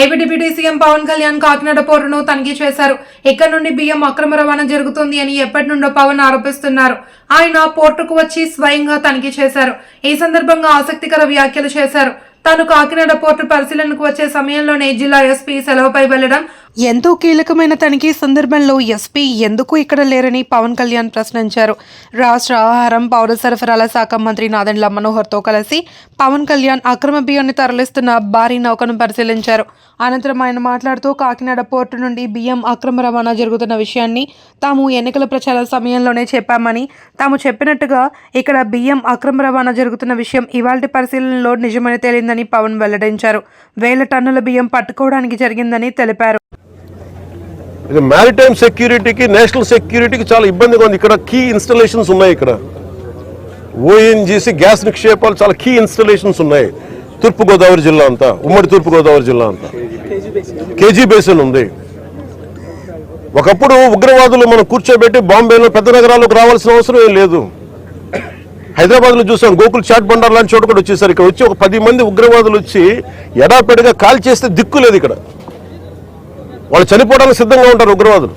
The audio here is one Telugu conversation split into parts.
AP deputy CM Pawan Kalyan Kakinada పోర్టును తనిఖీ చేశారు. ఇక్కడ నుండి బియ్యం అక్రమ రవాణా జరుగుతుంది అని ఎప్పటి నుండో పవన్ ఆరోపిస్తున్నారు. ఆయన పోర్టుకు వచ్చి స్వయంగా తనిఖీ చేశారు. ఈ సందర్భంగా ఆసక్తికర వ్యాఖ్యలు చేశారు. తాను కాకినాడ పోర్టు పరిశీలనకు వచ్చే సమయంలోనే జిల్లా ఎస్పీ సెలవుపై వెళ్ళడం ఎంతో కీలకమైన తనిఖీ సందర్భంలో ఎస్పీ ఎందుకు ఇక్కడ లేరని పవన్ కళ్యాణ్ ప్రశ్నించారు. రాష్ట్ర ఆహారం పౌర సరఫరాల శాఖ మంత్రి నాదెండ్ల మనోహర్తో కలిసి పవన్ కళ్యాణ్ అక్రమ బియ్యాన్ని తరలిస్తున్న భారీ నౌకను పరిశీలించారు. అనంతరం ఆయన మాట్లాడుతూ కాకినాడ పోర్టు నుండి బియ్యం అక్రమ రవాణా జరుగుతున్న విషయాన్ని తాము ఎన్నికల ప్రచార సమయంలోనే చెప్పామని తాము చెప్పినట్టుగా ఇక్కడ బియ్యం అక్రమ రవాణా జరుగుతున్న విషయం ఇవాళ పరిశీలనలో నిజమని తేలిందని పవన్ వెల్లడించారు. వేల టన్నుల బియ్యం పట్టుకోవడానికి జరిగిందని తెలిపారు. ఇది మ్యారిటైమ్ సెక్యూరిటీకి నేషనల్ సెక్యూరిటీకి చాలా ఇబ్బందిగా ఉంది. ఇక్కడ కీ ఇన్స్టలేషన్స్ ఉన్నాయి ఇక్కడ. ఓఎన్జీసీ గ్యాస్ నిక్షేపాలు చాలా కీ ఇన్స్టలేషన్స్ ఉన్నాయి. తూర్పుగోదావరి జిల్లా అంతా ఉమ్మడి తూర్పుగోదావరి జిల్లా అంతా. కేజీ బేసిన్ ఉంది. ఒకప్పుడు ఉగ్రవాదులు మనం కూర్చోబెట్టి బాంబేలో పెద్ద నగరాల్లోకి రావాల్సిన అవసరం ఏం లేదు. హైదరాబాద్లో చూసాం గోకుల్ చాట్ బండార్ లాంటి చోట కూడా వచ్చేసారు. ఇక్కడ వచ్చి ఒక పది మంది ఉగ్రవాదులు వచ్చి ఎడాపెడగా కాల్ చేస్తే దిక్కు లేదు ఇక్కడ. వాళ్ళు చనిపోవడానికి సిద్ధంగా ఉంటారు ఉగ్రవాదులు.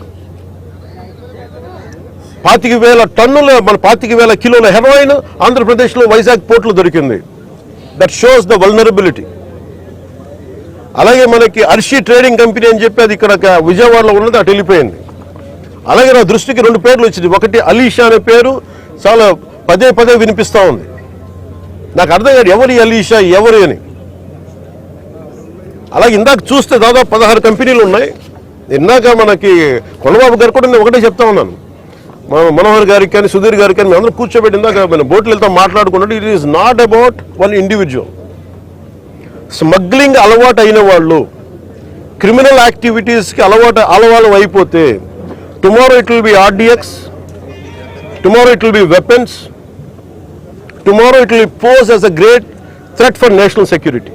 పాతిక వేల టన్నుల మన పాతిక వేల కిలోల హెరోయిన్ ఆంధ్రప్రదేశ్లో వైజాగ్ పోర్టులో దొరికింది. దట్ షోస్ ద వల్నరబిలిటీ అలాగే మనకి అర్షి ట్రేడింగ్ కంపెనీ అని చెప్పి అది ఇక్కడ విజయవాడలో ఉన్నది అటు వెళ్ళిపోయింది. అలాగే నా దృష్టికి రెండు పేర్లు వచ్చింది. ఒకటి అలీషా అనే పేరు చాలా పదే పదే వినిపిస్తూ ఉంది. నాకు అర్థం కాదు ఎవరి అలీషా ఎవరు అని. అలాగే ఇందాక చూస్తే దాదాపు పదహారు కంపెనీలు ఉన్నాయి. ఇందాక మనకి కొనబాబు గారు కూడా నేను ఒకటే చెప్తా ఉన్నాను. మన మనోహర్ గారికి కానీ సుధీర్ గారికి కానీ అందరూ కూర్చోబెట్టి ఇందాక మన బోట్లు వెళ్తాం మాట్లాడుకున్నట్టు it is not about one individual smuggling అలవాటు అయిన వాళ్ళు క్రిమినల్ యాక్టివిటీస్కి అలవాటు అలవాటు అయిపోతే tomorrow it will be RDX tomorrow it will be weapons tomorrow it will pose as a great threat for national security